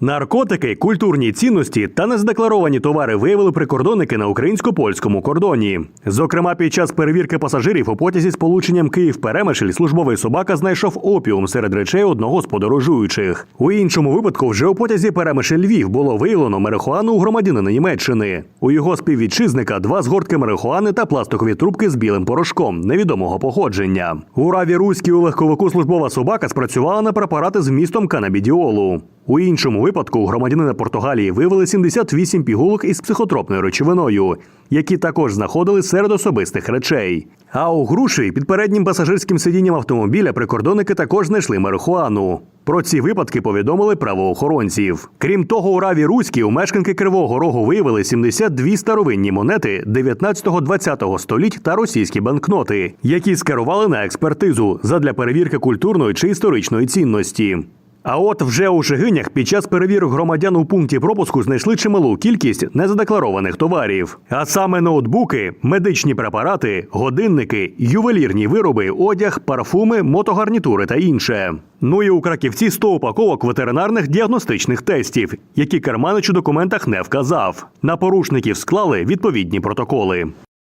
Наркотики, культурні цінності та незадекларовані товари виявили прикордонники на українсько-польському кордоні. Зокрема, під час перевірки пасажирів у потязі з полученням Київ-Перемишль службовий собака знайшов опіум серед речей одного з подорожуючих. У іншому випадку вже у потязі Перемишль Львів було виявлено марихуану у громадянина Німеччини. У його співвітчизника два згортки марихуани та пластикові трубки з білим порошком невідомого походження. У раві Руській у легковику службова собака спрацювала на препарати з вмістом канабідіолу. У іншому випадку громадянина Португалії виявили 78 пігулок із психотропною речовиною, які також знаходили серед особистих речей. А у Груші під переднім пасажирським сидінням автомобіля прикордонники також знайшли марихуану. Про ці випадки повідомили правоохоронців. Крім того, у Раві Руській у мешканки Кривого Рогу виявили 72 старовинні монети 19-20 століть та російські банкноти, які скерували на експертизу задля перевірки культурної чи історичної цінності. А от вже у Шегинях під час перевірок громадян у пункті пропуску знайшли чималу кількість незадекларованих товарів, а саме ноутбуки, медичні препарати, годинники, ювелірні вироби, одяг, парфуми, мотогарнітури та інше. Ну і у краківці 100 упаковок ветеринарних діагностичних тестів, які Керманич у документах не вказав. На порушників склали відповідні протоколи.